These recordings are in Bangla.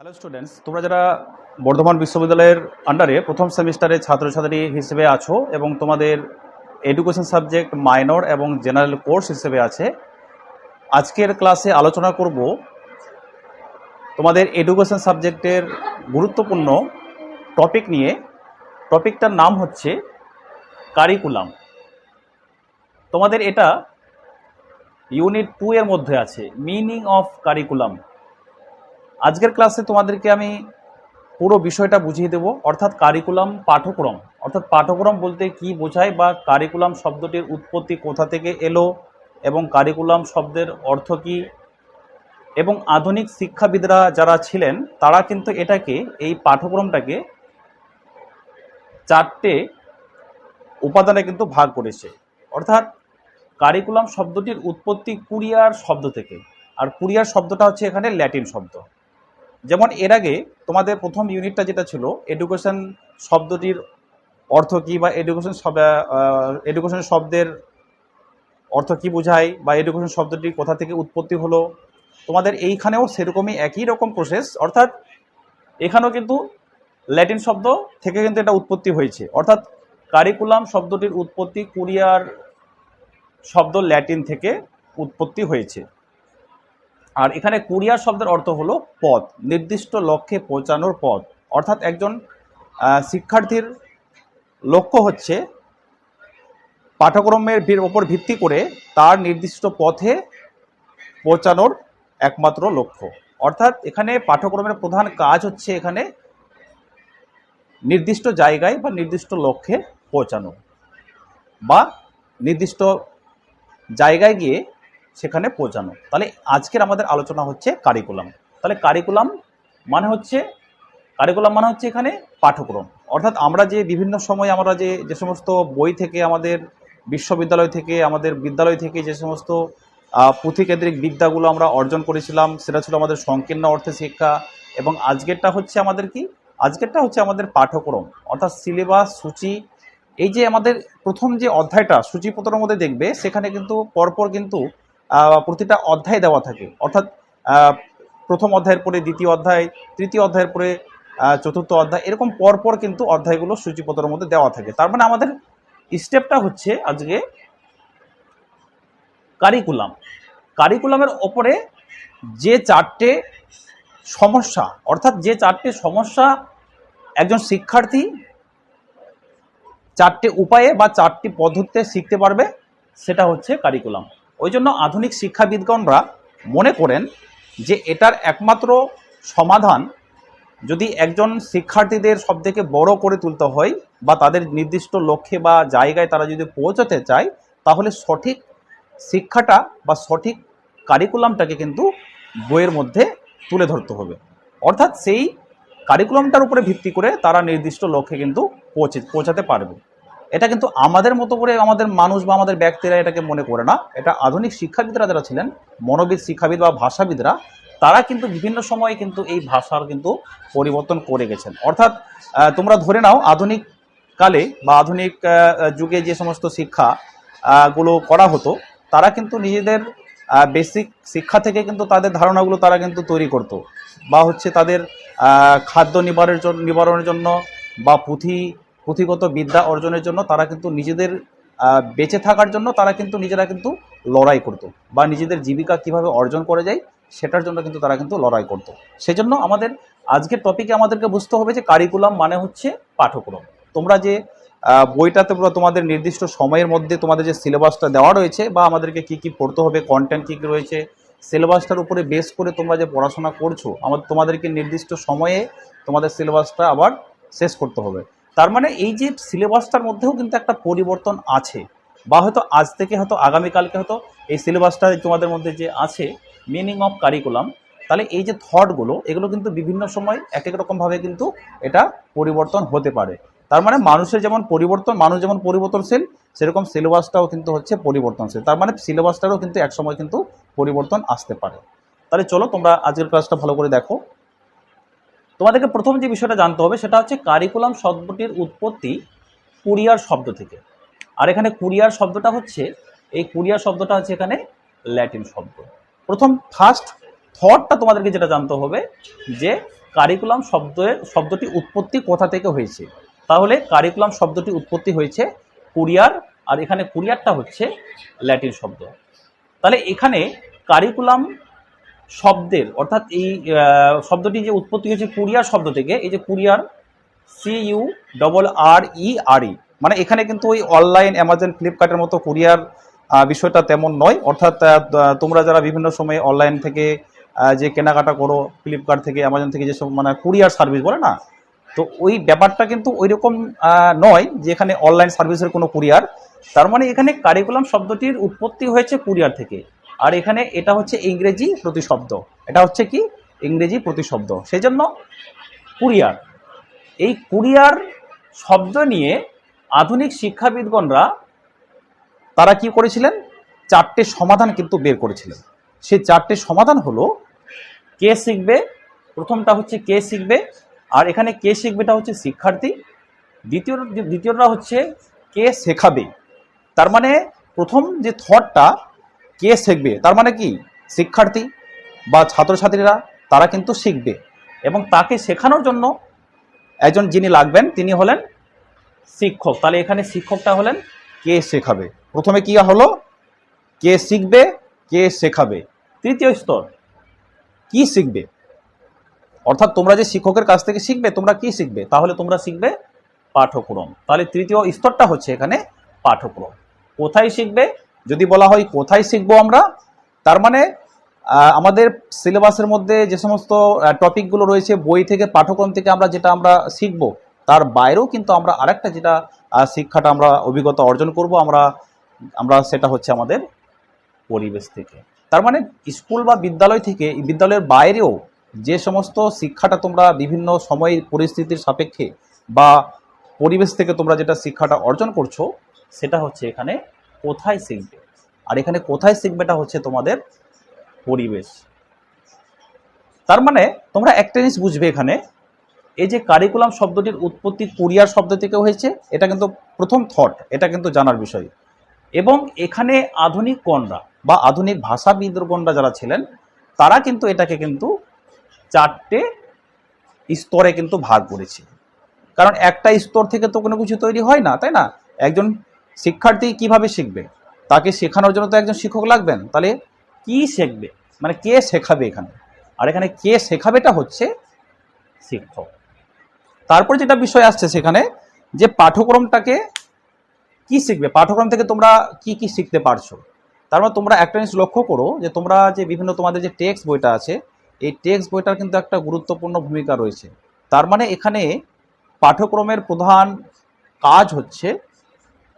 হ্যালো স্টুডেন্টস তোমরা যারা বর্ধমান বিশ্ববিদ্যালয়ের আন্ডারে প্রথম সেমিস্টারে ছাত্রছাত্রী হিসেবে আছো এবং তোমাদের এডুকেশন সাবজেক্ট মাইনর এবং জেনারেল কোর্স হিসেবে আছে, আজকের ক্লাসে আলোচনা করব তোমাদের এডুকেশন সাবজেক্টের গুরুত্বপূর্ণ টপিক নিয়ে। টপিকটার নাম হচ্ছে কারিকুলাম তোমাদের এটা ইউনিট টু এর মধ্যে আছে মিনিং অফ কারিকুলাম আজকের ক্লাসে তোমাদেরকে আমি পুরো বিষয়টা বুঝিয়ে দেব। অর্থাৎ কারিকুলাম পাঠক্রম। অর্থাৎ পাঠক্রম বলতে কি বোঝায় বা কারিকুলাম শব্দটির উৎপত্তি কোথা থেকে এলো এবং কারিকুলাম শব্দের অর্থ কি? এবং আধুনিক শিক্ষাবিদরা যারা ছিলেন, তারা কিন্তু এটাকে, এই পাঠ্যক্রমটাকে চারটে উপাদানে কিন্তু ভাগ করেছে। অর্থাৎ কারিকুলাম শব্দটির উৎপত্তি কুরিয়ার শব্দ থেকে। আর কুরিয়ার শব্দটা হচ্ছে এখানে ল্যাটিন শব্দ। যেমন এর আগে তোমাদের প্রথম ইউনিটটা যেটা ছিল এডুকেশন শব্দটির অর্থ কী বা এডুকেশন এডুকেশন শব্দের অর্থ কী বোঝায় বা এডুকেশন শব্দটি কোথা থেকে উৎপত্তি হলো? তোমাদের এইখানেও সেরকমই একই রকম প্রসেস অর্থাৎ এখানেও কিন্তু ল্যাটিন শব্দ থেকে কিন্তু এটা উৎপত্তি হয়েছে। অর্থাৎ কারিকুলাম শব্দটির উৎপত্তি কুরিয়ার শব্দ ল্যাটিন থেকে উৎপত্তি হয়েছে। আর এখানে কুরিয়ার শব্দের অর্থ হলো পথ, নির্দিষ্ট লক্ষ্যে পৌঁছানোর পথ। অর্থাৎ একজন শিক্ষার্থীর লক্ষ্য হচ্ছে পাঠ্যক্রমের ওপর ভিত্তি করে তার নির্দিষ্ট পথে পৌঁছানোর একমাত্র লক্ষ্য। অর্থাৎ এখানে পাঠ্যক্রমের প্রধান কাজ হচ্ছে এখানে নির্দিষ্ট জায়গায় বা নির্দিষ্ট লক্ষ্যে পৌঁছানো বা নির্দিষ্ট জায়গায় গিয়ে সেখানে পৌঁছানো। তাহলে আজকের আমাদের আলোচনা হচ্ছে কারিকুলাম তাহলে কারিকুলাম মানে হচ্ছে কারিকুলাম মানে হচ্ছে এখানে পাঠ্যক্রম। অর্থাৎ আমরা যে বিভিন্ন সময় আমরা যে যে সমস্ত বই থেকে আমাদের বিশ্ববিদ্যালয় থেকে, আমাদের বিদ্যালয় থেকে যে সমস্ত পুঁথিকেন্দ্রিক বিদ্যাগুলো আমরা অর্জন করেছিলাম, সেটা ছিল আমাদের সংকীর্ণ অর্থে শিক্ষা এবং আজকেরটা হচ্ছে আমাদের কি? আজকেরটা হচ্ছে আমাদের পাঠ্যক্রম। অর্থাৎ সিলেবাস সূচি, এই যে আমাদের প্রথম যে অধ্যায়টা, সূচিপত্রের মধ্যে দেখবে, সেখানে কিন্তু পরপর কিন্তু প্রতিটা অধ্যায় দেওয়া থাকে। অর্থাৎ প্রথম অধ্যায়ের পরে দ্বিতীয় অধ্যায়, তৃতীয় অধ্যায়ের পরে চতুর্থ অধ্যায়, এরকম পরপর কিন্তু অধ্যায়গুলো সূচিপত্রের মধ্যে দেওয়া থাকে। তার মানে আমাদের স্টেপটা হচ্ছে আজকে কারিকুলাম কারিকুলামের ওপরে যে চারটে সমস্যা, অর্থাৎ যে চারটে সমস্যা একজন শিক্ষার্থী চারটে উপায়ে বা চারটি পদ্ধতিতে শিখতে পারবে, সেটা হচ্ছে কারিকুলাম ওই জন্য আধুনিক শিক্ষাবিদগণরা মনে করেন যে এটার একমাত্র সমাধান যদি একজন শিক্ষার্থীদের সবথেকে বড় করে তুলতে হয় বা তাদের নির্দিষ্ট লক্ষ্যে বা জায়গায় তারা যদি পৌঁছাতে চায়, তাহলে সঠিক শিক্ষাটা বা সঠিক কারিকুলামটাকে কিন্তু বইয়ের মধ্যে তুলে ধরতে হবে। অর্থাৎ সেই কারিকুলামটার উপরে ভিত্তি করে তারা নির্দিষ্ট লক্ষ্যে কিন্তু পৌঁছে, পৌঁছাতে পারবে। এটা কিন্তু আমাদের মতো করে আমাদের মানুষ বা আমাদের ব্যক্তিরা এটাকে মনে করে না। এটা আধুনিক শিক্ষাবিদরা যারা ছিলেন, মনোবিদ, শিক্ষাবিদ বা ভাষাবিদরা, তারা কিন্তু বিভিন্ন সময়ে কিন্তু এই ভাষার কিন্তু পরিবর্তন করে গেছেন। অর্থাৎ তোমরা ধরে নাও আধুনিক কালে বা আধুনিক যুগে যে সমস্ত শিক্ষা গুলো করা হতো, তারা কিন্তু নিজেদের বেসিক শিক্ষা থেকে কিন্তু তাদের ধারণাগুলো তারা কিন্তু তৈরি করতো। বা হচ্ছে তাদের খাদ্য নিবারণের জন্য নিবারণের জন্য বা পুঁথি পুঁথিগত বিদ্যা অর্জনের জন্য তারা কিন্তু নিজেদের বেঁচে থাকার জন্য তারা কিন্তু নিজেরা কিন্তু লড়াই করতো বা নিজেদের জীবিকা কীভাবে অর্জন করে যায় সেটার জন্য কিন্তু তারা কিন্তু লড়াই করতো। সেজন্য আমাদের আজকের টপিকে আমাদেরকে বুঝতে হবে যে কারিকুলাম মানে হচ্ছে পাঠ্যক্রম। তোমরা যে বইটাতে পুরো তোমাদের নির্দিষ্ট সময়ের মধ্যে তোমাদের যে সিলেবাসটা দেওয়া রয়েছে বা আমাদেরকে কি কি পড়তে হবে কন্টেন্ট কী কী রয়েছে, সিলেবাসটার উপরে বেস করে তোমরা যে পড়াশোনা করছ আমাদের তোমাদেরকে নির্দিষ্ট সময়ে তোমাদের সিলেবাসটা আবার শেষ করতে হবে। তার মানে এই যে সিলেবাসটার মধ্যেও কিন্তু একটা পরিবর্তন আছে। বা হয়তো আজ থেকে হয়তো আগামীকালকে হয়তো এই সিলেবাসটা তোমাদের মধ্যে যে আছে মিনিং অফ কারিকুলাম তাহলে এই যে থটগুলো এগুলো কিন্তু বিভিন্ন সময় এক এক রকমভাবে কিন্তু এটা পরিবর্তন হতে পারে। তার মানে মানুষের যেমন পরিবর্তন, মানুষ যেমন পরিবর্তনশীল, সেরকম সিলেবাসটাও কিন্তু হচ্ছে পরিবর্তনশীল। তার মানে সিলেবাসটারও কিন্তু একসময় কিন্তু পরিবর্তন আসতে পারে। তাহলে চলো তোমরা আজকের ক্লাসটা ভালো করে দেখো। তোমাদেরকে প্রথম যে বিষয়টা জানতে হবে সেটা হচ্ছে কারিকুলাম শব্দটির উৎপত্তি কুরিয়ার শব্দ থেকে। আর এখানে কুরিয়ার শব্দটা হচ্ছে, এই কুরিয়ার শব্দটা হচ্ছে এখানে ল্যাটিন শব্দ। প্রথম ফার্স্ট থটটা তোমাদেরকে যেটা জানতে হবে যে কারিকুলাম শব্দের, শব্দটি উৎপত্তি কোথা থেকে হয়েছে। তাহলে কারিকুলাম শব্দটি উৎপত্তি হয়েছে কুরিয়ার, আর এখানে কুরিয়ারটা হচ্ছে ল্যাটিন শব্দ। তাহলে এখানে কারিকুলাম শব্দের, অর্থাৎ এই শব্দটি যে উৎপত্তি হয়েছে কুরিয়ার শব্দ থেকে, এই যে courier C U double R E R E মানে এখানে কিন্তু ওই অনলাইন অ্যামাজন ফ্লিপকার্টের মতো কুরিয়ার বিষয়টা তেমন নয়। অর্থাৎ তোমরা যারা বিভিন্ন সময়ে অনলাইন থেকে যে কেনাকাটা করো, ফ্লিপকার্ট থেকে, অ্যামাজন থেকে যেসব মানে কুরিয়ার সার্ভিস বলে না? তো ওই ব্যাপারটা কিন্তু ওই রকম নয় যে এখানে অনলাইন সার্ভিসের কোনো কুরিয়ার। তার মানে এখানে কারিকুলাম শব্দটির উৎপত্তি হয়েছে কুরিয়ার থেকে। আর এখানে এটা হচ্ছে ইংরেজি প্রতিশব্দ। এটা হচ্ছে কি? ইংরেজি প্রতিশব্দ। সেই জন্য কুরিয়ার। এই কুরিয়ার শব্দ নিয়ে আধুনিক শিক্ষাবিদগণরা তারা কি করেছিলেন? চারটে সমাধান কিন্তু বের করেছিলেন। সেই চারটে সমাধান হলো, কে শিখবে? প্রথমটা হচ্ছে কে শিখবে? আর এখানে কে শিখবেটা হচ্ছে শিক্ষার্থী। দ্বিতীয়, দ্বিতীয়টা হচ্ছে কে শেখাবে। তার মানে প্রথম যে থটটা কে শিখবে? তার মানে কি? শিক্ষার্থী বা ছাত্রছাত্রীরা, তারা কিন্তু শিখবে। এবং তাকে শেখানোর জন্য একজন যিনি লাগবেন, তিনি হলেন শিক্ষক। তাহলে এখানে শিক্ষকটা হলেন কে শেখাবে? প্রথমে কি হলো? কে শিখবে? কে শেখাবে? তৃতীয় স্তর, কি শিখবে? অর্থাৎ তোমরা যে শিক্ষকের কাছ থেকে শিখবে, তোমরা কি শিখবে? তাহলে তোমরা শিখবে পাঠক্রম তাহলে তৃতীয় স্তরটা হচ্ছে এখানে পাঠক্রম কোথায় শিখবে? যদি বলা হয় কোথায় শিখব আমরা, তার মানে আমাদের সিলেবাসের মধ্যে যে সমস্ত টপিকগুলো রয়েছে, বই থেকে পাঠ্যক্রম থেকে আমরা যেটা আমরা শিখব, তার বাইরেও কিন্তু আমরা আরেকটা যেটা শিক্ষাটা আমরা অভিজ্ঞতা অর্জন করব, আমরা আমরা সেটা হচ্ছে আমাদের পরিবেশ থেকে। তার মানে স্কুল বা বিদ্যালয় থেকে বিদ্যালয়ের বাইরেও যে সমস্ত শিক্ষাটা তোমরা বিভিন্ন সময় পরিস্থিতির সাপেক্ষে বা পরিবেশ থেকে তোমরা যেটা শিক্ষাটা অর্জন করছ, সেটা হচ্ছে এখানে কোথায় শিখবে? আর এখানে কোথায় শিখবেটা হচ্ছে তোমাদের পরিবেশ। তার মানে তোমরা একটা জিনিস বুঝবে এখানে, এই যে কারিকুলাম শব্দটির উৎপত্তি কোরিয়ার শব্দ থেকে হয়েছে, এটা কিন্তু প্রথম থট এটা কিন্তু জানার বিষয়। এবং এখানে আধুনিক গণরা বা আধুনিক ভাষাবিদগণরা যারা ছিলেন, তারা কিন্তু এটাকে কিন্তু চারটে স্তরে কিন্তু ভাগ করেছে। কারণ একটা স্তর থেকে তো কোনো কিছু তৈরি হয় না, তাই না? একজন শিক্ষার্থী কীভাবে শিখবে? তাকে শেখানোর জন্য তো একজন শিক্ষক লাগবেন। তাহলে কি শিখবে? মানে কে শেখাবে এখানে? আর এখানে কে শেখাবেটা হচ্ছে শিক্ষক। তারপর যেটা বিষয় আসছে সেখানে যে পাঠ্যক্রমটাকে কি শিখবে? পাঠ্যক্রম থেকে তোমরা কি কি শিখতে পারছ? তার মানে তোমরা একটা জিনিস লক্ষ্য করো যে তোমরা যে বিভিন্ন তোমাদের যে টেক্সট বইটা আছে, এই টেক্সট বইটার কিন্তু একটা গুরুত্বপূর্ণ ভূমিকা রয়েছে। তার মানে এখানে পাঠ্যক্রমের প্রধান কাজ হচ্ছে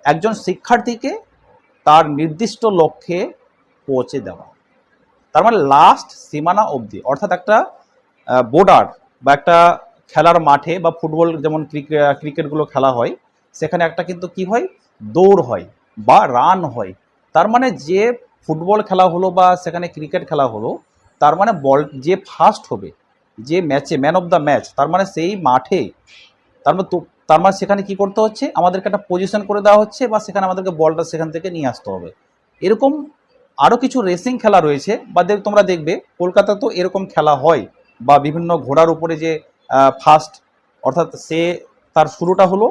একজন শিক্ষার্থীকে তার নির্দিষ্ট লক্ষ্যে পৌঁছে দেওয়া। তার মানে লাস্ট সীমানা অবধি, অর্থাৎ একটা বোর্ডার বা একটা খেলার মাঠে বা ফুটবল যেমন ক্রিকে- ক্রিকেটগুলো খেলা হয়, সেখানে একটা কিন্তু কি হয়? দৌড় হয় বা রান হয়। তার মানে যে ফুটবল খেলা হলো বা সেখানে ক্রিকেট খেলা হলো, তার মানে বল যে ফার্স্ট হবে, যে ম্যাচে ম্যান অফ দ্য ম্যাচ তার মানে সেই মাঠে, তার মানে তার মানে সেখানে কি করতে হচ্ছে? আমাদেরকে একটা পজিশন করে দেওয়া হচ্ছে বা সেখানে আমাদেরকে বলটা সেখান থেকে নিয়ে আসতে হবে। এরকম আরও কিছু রেসিং খেলা রয়েছে বা দেখ- তোমরা দেখবে, কলকাতা তো এরকম খেলা হয় বা বিভিন্ন ঘোড়ার উপরে যে ফার্স্ট অর্থাৎ সে তার শুরুটা হলো,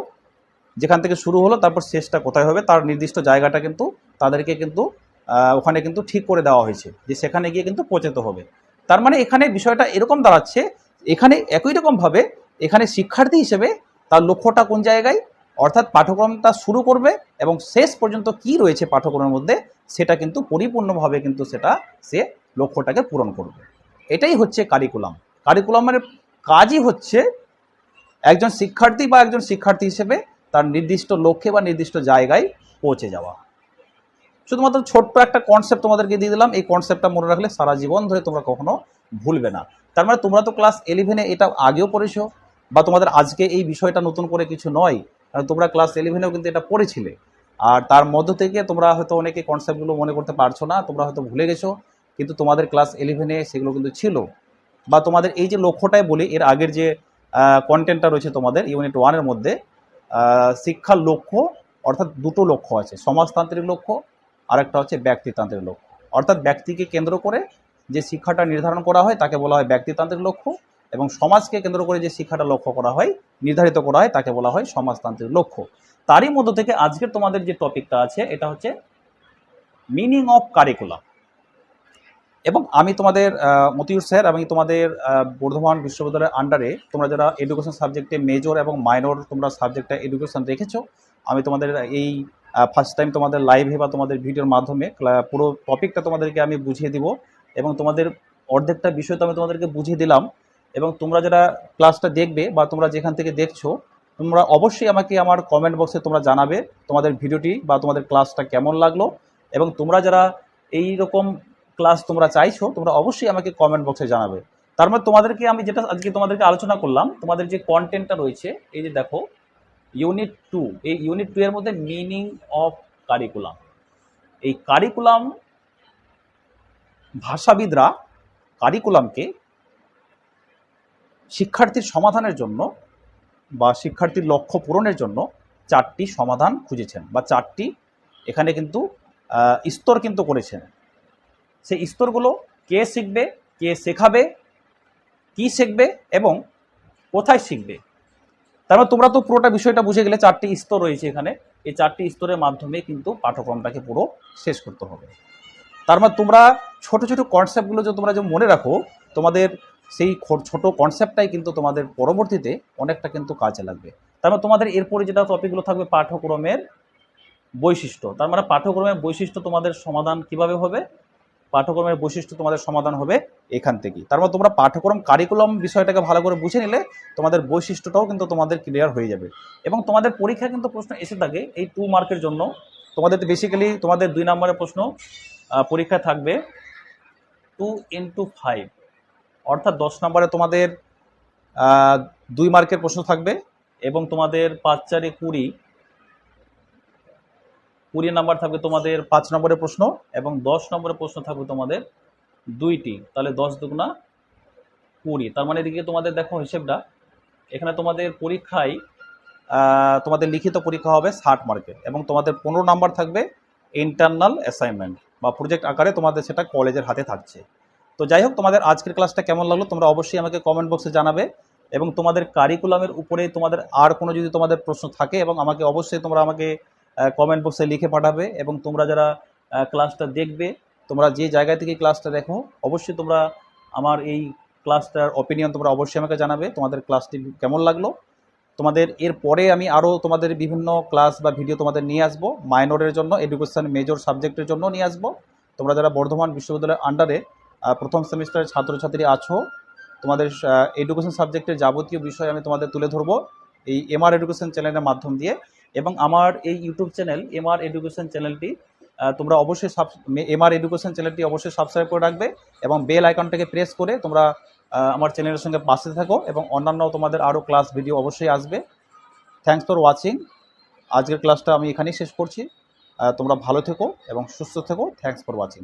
যেখান থেকে শুরু হলো, তারপর শেষটা কোথায় হবে, তার নির্দিষ্ট জায়গাটা কিন্তু তাদেরকে কিন্তু ওখানে কিন্তু ঠিক করে দেওয়া হয়েছে যে সেখানে গিয়ে কিন্তু পৌঁছাতে হবে। তার মানে এখানে বিষয়টা এরকম দাঁড়াচ্ছে, এখানে একই রকমভাবে এখানে শিক্ষার্থী হিসেবে তার লক্ষ্যটা কোন জায়গায়? অর্থাৎ পাঠ্যক্রমটা শুরু করবে এবং শেষ পর্যন্ত কি রয়েছে পাঠ্যক্রমের মধ্যে, সেটা কিন্তু পরিপূর্ণভাবে কিন্তু সেটা সে লক্ষ্যটাকে পূরণ করবে। এটাই হচ্ছে কারিকুলাম কারিকুলামের কাজই হচ্ছে একজন শিক্ষার্থী বা একজন শিক্ষার্থী হিসেবে তার নির্দিষ্ট লক্ষ্যে বা নির্দিষ্ট জায়গায় পৌঁছে যাওয়া। শুধুমাত্র ছোট্ট একটা কনসেপ্ট তোমাদেরকে দিয়ে দিলাম, এই কনসেপ্টটা মনে রাখলে সারা জীবন ধরে তোমরা কখনো ভুলবে না। তার মানে তোমরা তো ক্লাস ইলেভেনে এটা আগেও পড়েছো বা তোমাদের আজকে এই বিষয়টা নতুন করে কিছু নয়, কারণ তোমরা ক্লাস ইলেভেনেও কিন্তু এটা পড়েছিলে। আর তার মধ্য থেকে তোমরা হয়তো অনেকে কনসেপ্টগুলো মনে করতে পারছ না, তোমরা হয়তো ভুলে গেছো, কিন্তু তোমাদের ক্লাস ইলেভেনে সেগুলো কিন্তু ছিল। বা তোমাদের এই যে লক্ষ্যটাই বলি, এর আগের যে কন্টেন্টটা রয়েছে তোমাদের ইউনিট ওয়ানের মধ্যে শিক্ষার লক্ষ্য, অর্থাৎ দুটো লক্ষ্য আছে, সমাজতান্ত্রিক লক্ষ্য, আরেকটা হচ্ছে ব্যক্তিতান্ত্রিক লক্ষ্য। অর্থাৎ ব্যক্তিকে কেন্দ্র করে যে শিক্ষাটা নির্ধারণ করা হয়, তাকে বলা হয় ব্যক্তিতান্ত্রিক লক্ষ্য। এবং সমাজকে কেন্দ্র করে যে শিক্ষাটা লক্ষ্য করা হয়, নির্ধারিত করা হয়, তাকে বলা হয় সমাজতান্ত্রিক লক্ষ্য। তারই মধ্য থেকে আজকের তোমাদের যে টপিকটা আছে, এটা হচ্ছে মিনিং অফ কারিকুলাম এবং আমি তোমাদের মতিউর স্যার এবং তোমাদের বর্ধমান বিশ্ববিদ্যালয়ের আন্ডারে তোমরা যারা এডুকেশন সাবজেক্টে মেজর এবং মাইনর তোমরা সাবজেক্টে এডুকেশন রেখেছো আমি তোমাদের এই ফার্স্ট টাইম তোমাদের লাইভে বা তোমাদের ভিডিওর মাধ্যমে পুরো টপিকটা তোমাদেরকে আমি বুঝিয়ে দিব এবং তোমাদের অর্ধেকটা বিষয় তো আমি তোমাদেরকে বুঝিয়ে দিলাম। এবং তোমরা যারা ক্লাসটা দেখবে বা তোমরা যেখান থেকে দেখছ, তোমরা অবশ্যই আমাকে আমার কমেন্ট বক্সে তোমরা জানাবে তোমাদের ভিডিওটি বা তোমাদের ক্লাসটা কেমন লাগল। এবং তোমরা যারা এই রকম ক্লাস তোমরা চাইছো, তোমরা অবশ্যই আমাকে কমেন্ট বক্সে জানাবে। তার মানে তোমাদেরকে আমি যেটা আজকে তোমাদেরকে আলোচনা করলাম, তোমাদের যে কন্টেন্টটা রয়েছে, এই যে দেখো ইউনিট টু এই ইউনিট টু এর মধ্যে মিনিং অফ কারিকুলাম এই কারিকুলাম ভাষাবিদরা কারিকুলামকে শিক্ষার্থীর সমাধানের জন্য বা শিক্ষার্থীর লক্ষ্য পূরণের জন্য চারটি সমাধান খুঁজেছেন বা চারটি এখানে কিন্তু স্তর কিন্তু করেছেন। সেই স্তরগুলো কে শিখবে, কে শেখাবে, কি শিখবে এবং কোথায় শিখবে। তার মানে তোমরা তো পুরোটা বিষয়টা বুঝে গেলে চারটি স্তর রয়েছে এখানে। এই চারটি স্তরের মাধ্যমে কিন্তু পাঠ্যক্রমটাকে পুরো শেষ করতে হবে। তার মানে তোমরা ছোট ছোট কনসেপ্টগুলো যে তোমরা যে মনে রাখো, তোমাদের সেই ছোট কনসেপ্টটাই কিন্তু তোমাদের পরবর্তীতে অনেকটা কিন্তু কাজে লাগবে। তার মানে তোমাদের এরপরে যেটা টপিকগুলো থাকবে পাঠ্যক্রমের বৈশিষ্ট্য। তার মানে পাঠ্যক্রমের বৈশিষ্ট্য তোমাদের সমাধান কীভাবে হবে? পাঠ্যক্রমের বৈশিষ্ট্য তোমাদের সমাধান হবে এখান থেকেই। তার মানে তোমরা পাঠ্যক্রম কারিকুলাম বিষয়টাকে ভালো করে বুঝে নিলে তোমাদের বৈশিষ্ট্যটাও কিন্তু তোমাদের ক্লিয়ার হয়ে যাবে। এবং তোমাদের পরীক্ষা কিন্তু প্রশ্ন এসে থাকে এই টু মার্কের জন্য। তোমাদের তো বেসিক্যালি তোমাদের দুই নম্বরের প্রশ্ন পরীক্ষা থাকবে টু ইন্টু ফাইভ অর্থাৎ দশ নম্বরে তোমাদের দুই মার্কের প্রশ্ন থাকবে এবং তোমাদের পাঁচ চারে কুড়ি কুড়ি নাম্বার থাকবে তোমাদের পাঁচ নম্বরের প্রশ্ন এবং দশ নম্বরের প্রশ্ন থাকবে তোমাদের দুইটি। তাহলে দশ দুগুণা কুড়ি। তার মানে এদিকে তোমাদের দেখো হিসেবটা, এখানে তোমাদের পরীক্ষায় তোমাদের লিখিত পরীক্ষা হবে ষাট মার্কের এবং তোমাদের পনেরো নাম্বার থাকবে ইন্টারনাল অ্যাসাইনমেন্ট বা প্রজেক্ট আকারে তোমাদের সেটা কলেজের হাতে থাকছে। তো যাই হোক, তোমাদের আজকের ক্লাসটা কেমন লাগল তোমরা অবশ্যই আমাকে কমেন্ট বক্সে জানাবে এবং তোমাদের কারিকুলামের উপরে তোমাদের আর কোনো যদি তোমাদের প্রশ্ন থাকে এবং আমাকে অবশ্যই তোমরা আমাকে কমেন্ট বক্সে লিখে পাঠাবে এবং তোমরা যারা ক্লাসটা দেখবে, তোমরা যে জায়গা থেকে ক্লাসটা দেখো, অবশ্যই তোমরা আমার এই ক্লাসটার অপিনিয়ন তোমরা অবশ্যই আমাকে জানাবে। তোমাদের ক্লাসটি কেমন লাগল? তোমাদের এর পরে আমি আরও তোমাদের বিভিন্ন ক্লাস বা ভিডিও তোমাদের নিয়ে আসব। মাইনরের জন্য এডুকেশান মেজর সাবজেক্টের জন্য নিয়ে আসব। তোমরা যারা বর্ধমান বিশ্ববিদ্যালয়ের আন্ডারে প্রথম সেমিস্টারের ছাত্রছাত্রী আছো। তোমাদের এডুকেশন সাবজেক্টের যাবতীয় বিষয় আমি তোমাদের তুলে ধরবো এই এমআর এডুকেশন চ্যানেলের মাধ্যম দিয়ে। এবং আমার এই ইউটিউব চ্যানেল এমআর এডুকেশন চ্যানেলটি তোমরা অবশ্যই সাব এমআর এডুকেশন চ্যানেলটি অবশ্যই সাবস্ক্রাইব করে রাখবে এবং বেল আইকনটাকে প্রেস করে তোমরা আমার চ্যানেলের সঙ্গে পাশে থাকো এবং অন্যান্য তোমাদের আরও ক্লাস ভিডিও অবশ্যই আসবে। থ্যাংকস ফর ওয়াচিং আজকের ক্লাসটা আমি এখানেই শেষ করছি। তোমরা ভালো থেকো এবং সুস্থ থেকো। Thanks for watching